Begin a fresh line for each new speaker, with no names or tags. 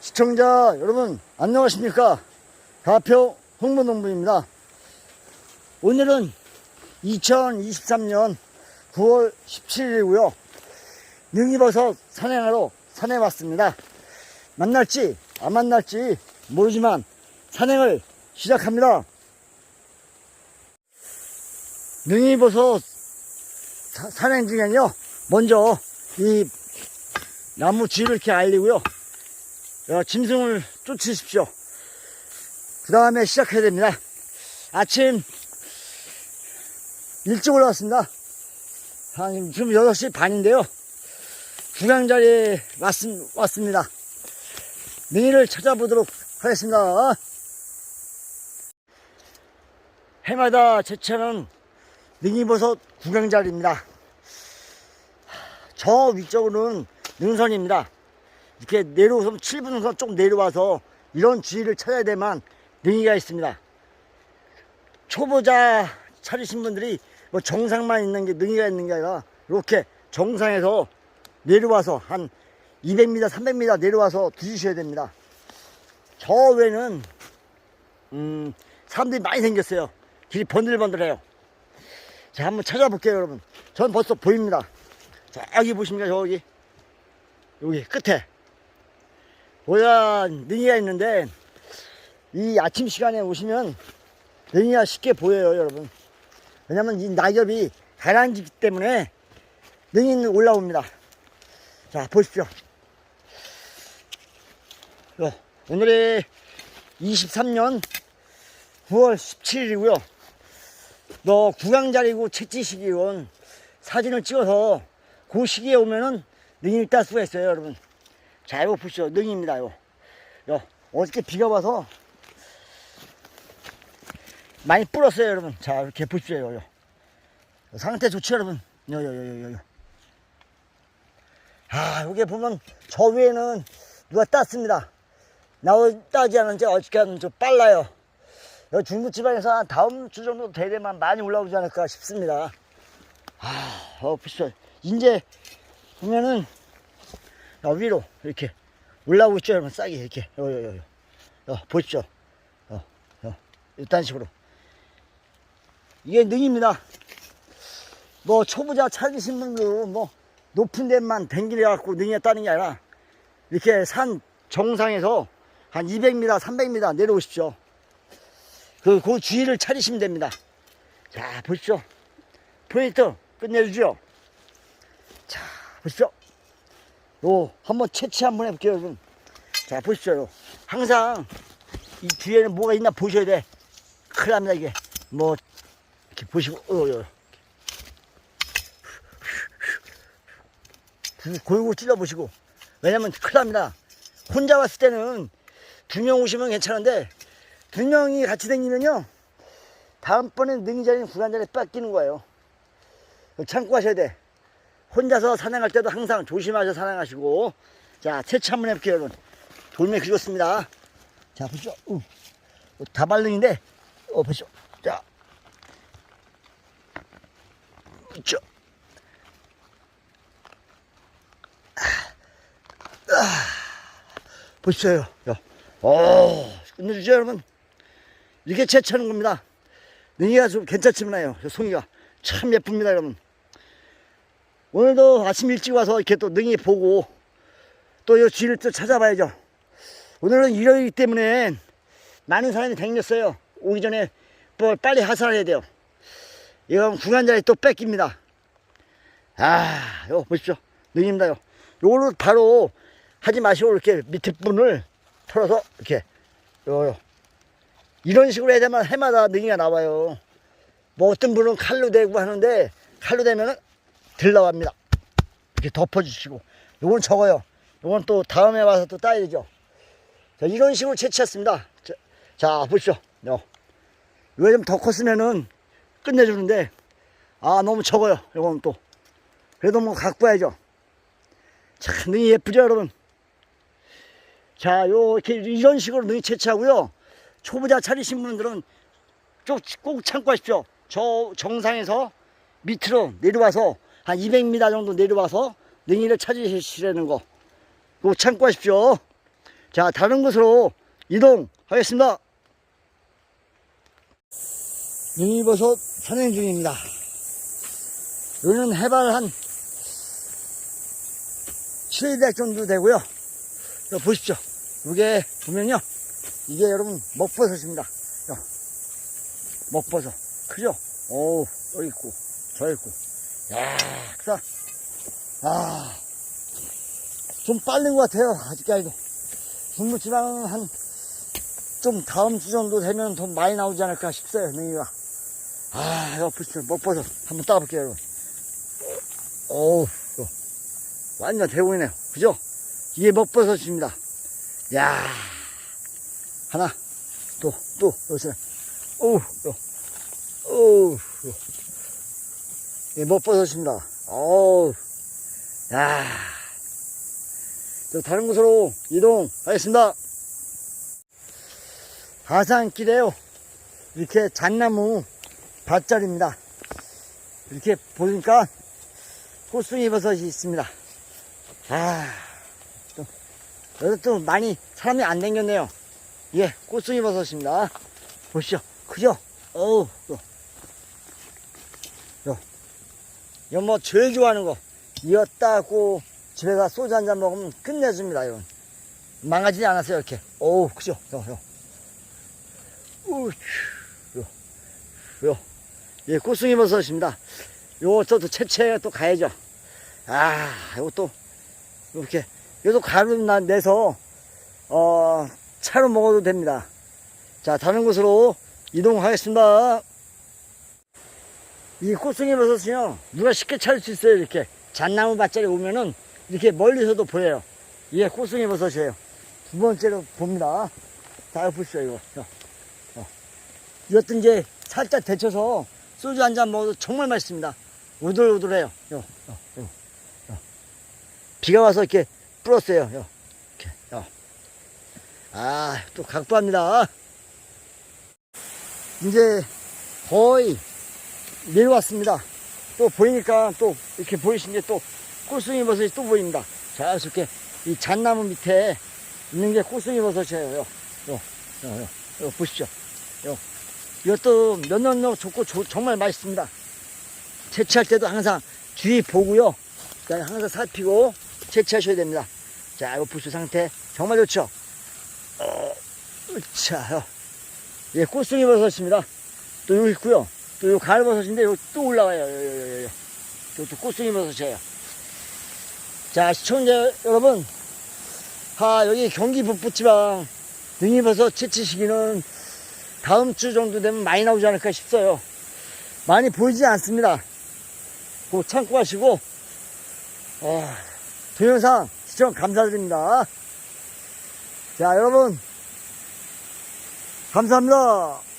시청자 여러분 안녕하십니까? 가평 홍문농부입니다. 오늘은 2023년 9월 17일이고요. 능이버섯 산행하러 산에 왔습니다. 만날지 안 만날지 모르지만 산행을 시작합니다. 능이버섯 사- 산행 중에는요 먼저 이 나무 뒤를 이렇게 알리고요. 어, 짐승을 쫓으십시오. 그 다음에 시작해야 됩니다. 아침 일찍 올라왔습니다. 한 지금 6시 반인데요. 구경자리에 왔, 왔습니다. 능이를 찾아보도록 하겠습니다. 해마다 제철은 능이버섯 구경자리입니다. 저 위쪽으로는 능선입니다. 이렇게 내려오면 7분 후선 좀 내려와서 이런 주위를 찾아야 되만 능이가 있습니다. 초보자 찾으신 분들이 뭐 정상만 있는 게 능이가 있는 게 아니라 이렇게 정상에서 내려와서 한 200m, 300m 내려와서 드시셔야 됩니다. 저 외에는 음, 사람들이 많이 생겼어요. 길이 번들번들해요. 자, 한번 찾아볼게요, 여러분. 전 벌써 보입니다. 자, 여기 보십니까, 저기. 여기 끝에. 보야 능이가 있는데 이 아침 시간에 오시면 능이가 쉽게 보여요 여러분. 왜냐면 이 낙엽이 가라앉기 때문에 능이는 올라옵니다. 자 보십시오. 요, 오늘이 23년 9월 17일이고요. 너 구강자리고 채찌시기온 사진을 찍어서 그 시기에 오면은 능이를 딸 수가 있어요 여러분 자, 이거 보시죠. 능입니다, 이거. 요, 어저께 비가 와서 많이 불었어요, 여러분. 자, 이렇게 보십시오, 요, 요. 상태 좋죠, 여러분. 요, 요, 요, 요, 요. 아, 여기 보면 저 위에는 누가 땄습니다. 나오 따지 않은지 어저께 하좀 빨라요. 여 중부지방에서 한 다음 주 정도 되려면 많이 올라오지 않을까 싶습니다. 아, 어, 보십시오. 이제 보면은 어, 위로 이렇게 올라오고 있죠 여러분 싹이 이렇게. 요, 요, 요, 요. 어, 보십시오. 어, 어, 이딴 식으로. 이게 능입니다. 뭐 초보자 찾으신 분들 뭐 높은 데만 댕기려 갖고 능이에 따는 게 아니라 이렇게 산 정상에서 한 200m 300m 내려오십시오. 그, 그 주위를 찾으시면 됩니다. 자 보십시오. 프로젝트 끝내주죠. 자 보십시오 요 한번 채취 한번 해볼게요 여러분. 자 보십시오. 요. 항상 이 뒤에는 뭐가 있나 보셔야 돼. 큰일 납니다 이게. 뭐 이렇게 보시고 어, 요, 요. 골고 찔러 보시고. 왜냐면 큰일 납니다. 혼자 왔을 때는 두 명 오시면 괜찮은데 두 명이 같이 다니면요 다음번에 능이 자리는 구간 자리 뺏기는 거예요. 참고 하셔야 돼 혼자서 산행할 때도 항상 조심하셔 산행하시고. 자 채취 한번 해볼게요 여러분. 돌멩이 긁었습니다. 자 보시죠. 우. 다발능인데 어 보시죠. 자. 있죠? 아, 아. 보십시오 오 끝내주죠 여러분? 이렇게 채취하는 겁니다. 능이가 좀 괜찮지만요. 송이가 참 예쁩니다 여러분 오늘도 아침 일찍 와서 이렇게 또 능이 보고 또이 쥐를 또 찾아봐야죠. 오늘은 일요일이기 때문에 많은 사람이 댕겼어요. 오기 전에 뭐 빨리 하산해야 돼요. 이건 구간자리 또 뺏깁니다. 아, 요 보십시오. 능입니다. 요. 요걸로 바로 하지 마시고 이렇게 밑에 분을 털어서 이렇게 요, 요. 이런 식으로 해야 되면 해마다 능이가 나와요. 뭐 어떤 분은 칼로 대고 하는데 칼로 대면은 들 나갑니다. 이렇게 덮어주시고 요건 적어요. 요건 또 다음에 와서 또 따야 되죠. 자, 이런 식으로 채취했습니다. 자, 자 보십시오. 요. 이거 좀더 컸으면은 끝내주는데 아 너무 적어요. 요건 또 그래도 뭐 갖고 와야죠. 참 능이 예쁘죠 여러분. 자, 요 이렇게 이런 식으로 능이 채취하고요. 초보자 차리신 분들은 꼭, 꼭 참고 하십시오. 저 정상에서 밑으로 내려와서 한 200m 정도 내려와서 능이를 찾으시라는 거. 그거 참고하십시오. 자, 다른 곳으로 이동하겠습니다. 능이버섯 산행 중입니다. 여기는 해발 한 700 정도 되고요. 보십시오. 이게 보면요. 이게 여러분 먹버섯입니다. 야, 먹버섯. 크죠? 오, 여기 있고, 저 있고. 야, 크다. 아, 좀 빠른 것 같아요. 아직까지도. 중부지방은 한, 좀 다음 주 정도 되면 더 많이 나오지 않을까 싶어요, 능이가. 아, 보시죠. 먹버섯. 한번 따볼게요, 여러분. 어우, 완전 대공이네요. 그죠? 이게 먹버섯입니다. 야 하나, 또, 또, 여기서. 오우, 요. 예, 먹버섯입니다. 어우, 야 저 다른 곳으로 이동하겠습니다. 하산길에요. 이렇게 잣나무 밭자리입니다. 이렇게 보니까 꽃송이 버섯이 있습니다. 아, 또, 또 많이 사람이 안 댕겼네요. 예, 꽃송이 버섯입니다. 보시죠. 크죠? 어우, 또. 요. 이거 뭐 제일 좋아하는 거. 이어 따고 집에 가 소주 한 잔 먹으면 끝내줍니다, 이건. 망가지지 않았어요, 이렇게. 어우, 그죠? 요, 요. 우휴, 요, 요. 예, 꽃송이 버섯입니다. 요것도 또 채채에 또 가야죠. 아, 요것도, 이렇게, 요것도 가루 나- 내서, 어, 차로 먹어도 됩니다. 자, 다른 곳으로 이동하겠습니다. 이 꽃송이 버섯은요, 누가 쉽게 찾을 수 있어요, 이렇게. 잣나무 밭자리 오면은, 이렇게 멀리서도 보여요. 이게 꽃송이 버섯이에요. 두 번째로 봅니다. 자, 이거 보시죠, 이거. 요, 어. 이것도 이제 살짝 데쳐서 소주 한 잔 먹어도 정말 맛있습니다. 우들우들해요. 요, 요, 요, 요. 비가 와서 이렇게 불었어요. 요, 이렇게, 요. 아, 또 각부합니다. 이제 거의 내려왔습니다. 또 보이니까 또 이렇게 보이신 게또 꽃송이 버섯이 또 보입니다. 자, 이렇게 이 잣나무 밑에 있는 게 꽃송이 버섯이에요. 요, 요, 요, 요, 요 보십시오. 요. 이것도 면역력 좋고 조- 정말 맛있습니다. 채취할 때도 항상 주의 보고요. 그다음에 항상 살피고 채취하셔야 됩니다. 자, 이거 부수 상태 정말 좋죠? 어, 자, 예, 꽃송이 버섯입니다. 또 여기 있고요. 또요 가을버섯인데 여기 또 올라와요. 요, 요, 요, 요. 이것도 꽃송이 버섯이에요. 자, 시청자 여러분. 아, 여기 경기 북부지방 능이버섯 채취 시기는 다음 주 정도 되면 많이 나오지 않을까 싶어요. 많이 보이지 않습니다. 꼭 참고하시고, 어, 동영상 시청 감사드립니다. 자, 여러분. 감사합니다.